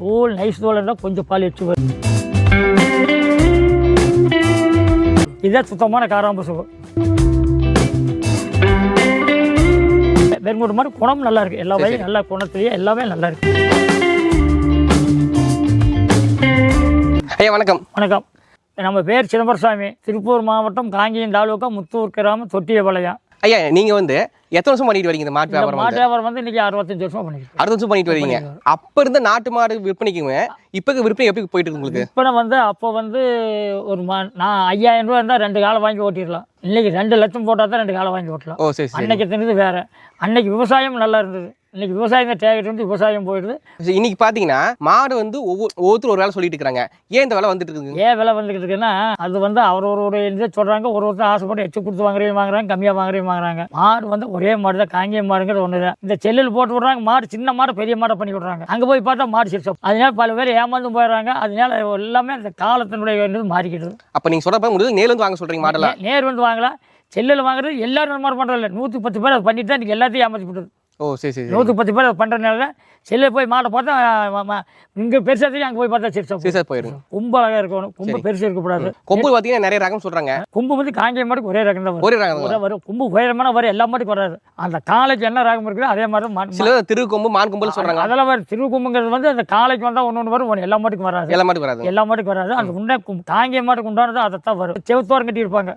Full nice தோல் இருந்தால் கொஞ்சம் பால் வரும் இதுதான் சுத்தமான காராம்பு சுகம் வெறும் மாதிரி குணம் நல்லா இருக்கு. எல்லா வகையும் நல்லா குணத்துலேயே எல்லாமே நல்லா இருக்கு. ஐயா வணக்கம். வணக்கம். நம்ம பேர் சிதம்பரசாமி. திருப்பூர் மாவட்டம் காங்கேயம் தாலுக்கா முத்தூர் கிராமம் தொட்டியபாளையம். ஐயா நீங்க வந்து எத்தனை வருஷம் பண்ணிட்டு வரீங்க இந்த மாட்டு வியாபாரம் மாட்டு வியாபாரம் வந்து இன்னைக்கு அறுபத்தஞ்சு வருஷமா பண்ணிக்கிட்டு அறுபது வருஷம் பண்ணிட்டு வரீங்க. அப்ப இருந்த நாட்டு மாடு விற்பனைக்குங்க இப்ப விற்பனை எப்படி போயிட்டு இருக்கு உங்களுக்கு? இப்போ வந்து அப்போ வந்து ஒரு மா நான் ஐயாயிரம் ரூபா இருந்தால் ரெண்டு காலம் வாங்கி ஓட்டிடலாம். இன்னைக்கு ரெண்டு லட்சம் போட்டால் தான் ரெண்டு காலம் வாங்கி ஓட்டலாம். ஓ சரி அன்னைக்கு தெரிஞ்சது வேற. அன்னைக்கு விவசாயம் நல்லா இருந்தது. இன்னைக்கு விவசாயம் தேவைட்டு வந்து விவசாயம் போயிடுது. இன்னைக்கு பாத்தீங்கன்னா மாடு வந்து ஒவ்வொரு ஒவ்வொருத்தர் ஒரு வேலை சொல்லிட்டு இருக்காங்க ஏன் இந்த வேலை வந்துட்டு இருக்குங்க? ஏன் விலை வந்துக்கிட்டு இருக்குன்னா அது வந்து அவர் ஒரு ஒரு இதை சொல்கிறாங்க ஒரு ஒருத்தர் ஆசைப்பட்டு எச்சு கொடுத்து வாங்குறதையும் வாங்குறாங்க கம்மியாக வாங்குறதையும் வாங்குறாங்க. மாடு வந்து ஒரே மாடு தான் காங்கிய மாடுங்கிறது ஒன்று தான் இந்த செல்லில் போட்டு விட்றாங்க மாடு சின்ன மாடை பெரிய மாடை பண்ணி விட்றாங்க. அங்கே போய் பார்த்தா மாடு சிரிச்சோம் அதனால பல பேர் ஏமாந்து போயிடுறாங்க. அதனால எல்லாமே அந்த காலத்தினுடைய மாறிக்கிட்டு அப்ப நீங்க சொல்றப்ப முடியாது நேர்ல இருந்து வாங்க சொல்றீங்க மாடெல்லாம். நே- நேர் வந்து வாங்கலாம். செல்லில் வாங்குறது எல்லாரும் மாதிரி பண்ணுறதில்ல நூற்றி பத்து பேர் அதை பண்ணிட்டு தான் இன்றைக்கி எல்லாத்தையும் ஏமாற்றி விட்டுது ஓ சரி சரி. நூற்றி பத்து பேர் பண்ணுறதுனால செல்லில் போய் மாடை பார்த்தா இங்கே பெருசாக தெரியும் அங்கே போய் பார்த்தா சரி சார் போயிருங்க கொம்பு அழகாக இருக்கணும். கொம்பு பெருசு இருக்கக்கூடாது. கொம்பு பாத்தீங்கன்னா நிறைய ரகம் சொல்றாங்க. கொம்பு வந்து காங்கிய மாட்டுக்கு ஒரே ரகம் தான் வரும். ஒரே ரகம் ஒரே வரும். கொம்பு உயரமான வரும் எல்லா மாட்டுக்கும் வராது. அந்த காலைக்கு என்ன ரகம் இருக்குதோ அதே மாதிரி தான் மாட்டு சில திரு கொம்பு மான் கொம்புல சொல்றாங்க. அதெல்லாம் வரும். திருக்கொம்புங்கிறது வந்து அந்த காலைக்கு வந்தால் ஒன்று ஒன்று வரும் எல்லா மாட்டுக்கும் வராது. எல்லா மாட்டுக்கு வராது. எல்லா மாட்டுக்கும் வராது. அந்த உண்டை காங்கிய மாட்டுக்கு உண்டானது அதை தான் வரும். செவத்தோரம் கட்டி இருப்பாங்க.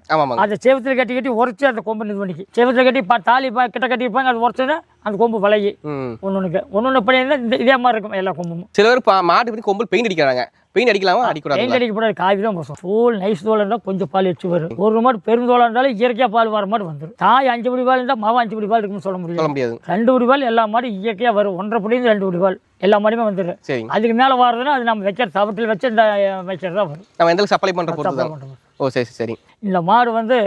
அதை செவத்தில் கட்டி கட்டி உரைச்சி அந்த கொம்பு இது பண்ணிக்கு செவத்தில் கட்டி தாலி பா கிட்ட கட்டியிருப்பாங்க அது உரைச்சோன்னா அந்த கொம்பு வளையி. ம். ஒன்று ஒன்றுக்கு ஒன்று ஒன்று படி இருந்தால் இந்த இதே மாதிரி இருக்கும் எல்லா கொம்பும். சில பேர் மாட்டு பத்தி கொம்பு பெயிண்ட் அடிக்கிறாங்க. பெயிண்ட் அடிக்கலாமா? அடிக்கூடாது பெயிண்ட் அடிக்கப்படாது காவி தான் போசம் ஃபுல் நைஸ் தோல் இருந்தால் கொஞ்சம் பால் எச்சு வரும். ஒரு மாடு பெருந்தோலாக இருந்தாலும் இயற்கையாக பால் வர மாதிரி வந்துடும் தாய் அஞ்சு படி பால் இருந்தால் மாவு அஞ்சு படி பால் இருக்குன்னு சொல்ல முடியும் முடியாது. ரெண்டு படி பால் எல்லா மாடும் இயற்கையாக வரும். ஒன்றரை படிந்து ரெண்டு படி பால். எல்லா மாடுமே வந்துடும் சரிங்க அதுக்கு மேலே வர்றதுன்னா அது நம்ம வைக்கிற தவட்டில் வச்சு இந்த வைக்கிறது தான் வரும். நம்ம எந்த சப்ளை பண்ணுறது. ஓ சரி சரி இந்த மாடு வந்து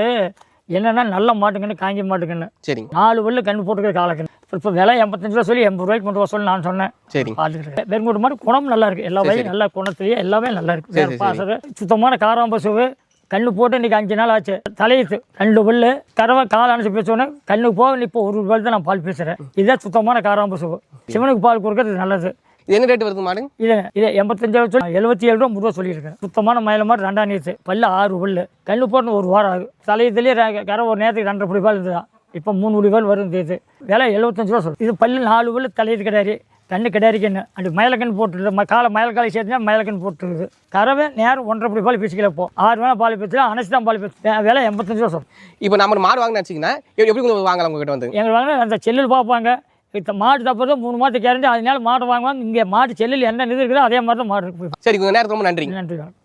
என்னென்னா நல்ல மாட்டுங்கன்னு காங்கி மாட்டுங்கன்னு சரிங்க. நாலு வெள்ளு கண்ணு போட்டுக்கிற காலக்கண்ணு இப்போ விலை எண்பத்தஞ்சு ரூபா சொல்லி எண்பது ரூபாய்க்கு கொண்டு வர சொல்லி நான் சொன்னேன். பார்த்துக்கிட்டு வெறும் மாதிரி குணம் நல்லா இருக்கு. எல்லா வகையும் நல்ல குணத்துலேயே எல்லாமே நல்லா இருக்கு. வேறு பாசது சுத்தமான காராம்பசுவு கண்ணு போட்டு இன்னைக்கு அஞ்சு நாள் ஆச்சு. தலையத்து ரெண்டு பல்லு கறவை கால் அணைச்சி பேசுவோன்னே கண்ணுக்கு போக இப்போ ஒரு ரூபாய் தான் நான் பால் பேசுகிறேன் இதுதான் சுத்தமான காராம்பசுவு சிவனுக்கு பால் கொடுக்கறது நல்லது. இது என்ன ரேட் வருது மாடு இது இது எண்பத்தஞ்சு ரூபா சொல்லி எழுபத்தி ஏழு ரூபா முந்நூறுவா சொல்லியிருக்கேன். சுத்தமான மயில மாதிரி ரெண்டாம் நீத்து பல்லு ஆறு பல்லு. கண்ணு போட்டு ஒரு வாரம் ஆகும் தலையத்துலேயே கரை ஒரு நேரத்துக்கு ரெண்டரை புடி பால் இருந்ததா? இப்போ மூணு வரும் இந்த இது. விலை எழுபத்தஞ்சு ரூபா சொல்லு இது பல்லு நாலு பல்லு தலையத்து கிடையாது. கண்ணு கிடையாதுக்கண்ணு அந்த மயிலக்கண்ணு போட்டுருது. ம காலை மயிலக்காலை சேர்த்துனா மயிலக்கண்ணு போட்டுருது. கறவை நேரம் ஒன்றரை புடி பால் பிச்சுக்கல போ ஆறு வேணா பால் பிச்சுலாம் அணைச்சி தான் பால் பிச்சு விலை எண்பத்தஞ்சு ரூபா சொல்லு இப்போ நம்ம மாடு வாங்கினா வச்சிங்கன்னா எப்படி உங்களுக்கு வாங்கலாம் உங்ககிட்ட வந்து? எங்களுக்கு வாங்க அந்த செல்லில் பார்ப்பாங்க. இப்போ மாடு தப்புறது மூணு மாதத்துக்கு இறந்து அதனால மாடு வாங்குவாங்க இங்கே மாடு செல்லில் என்ன இது இருக்குதோ அதே மாதிரி தான் மாடு இருக்கு. சரி உங்க நேரத்துக்கு ரொம்ப நன்றிங்க. நன்றி வணக்கம்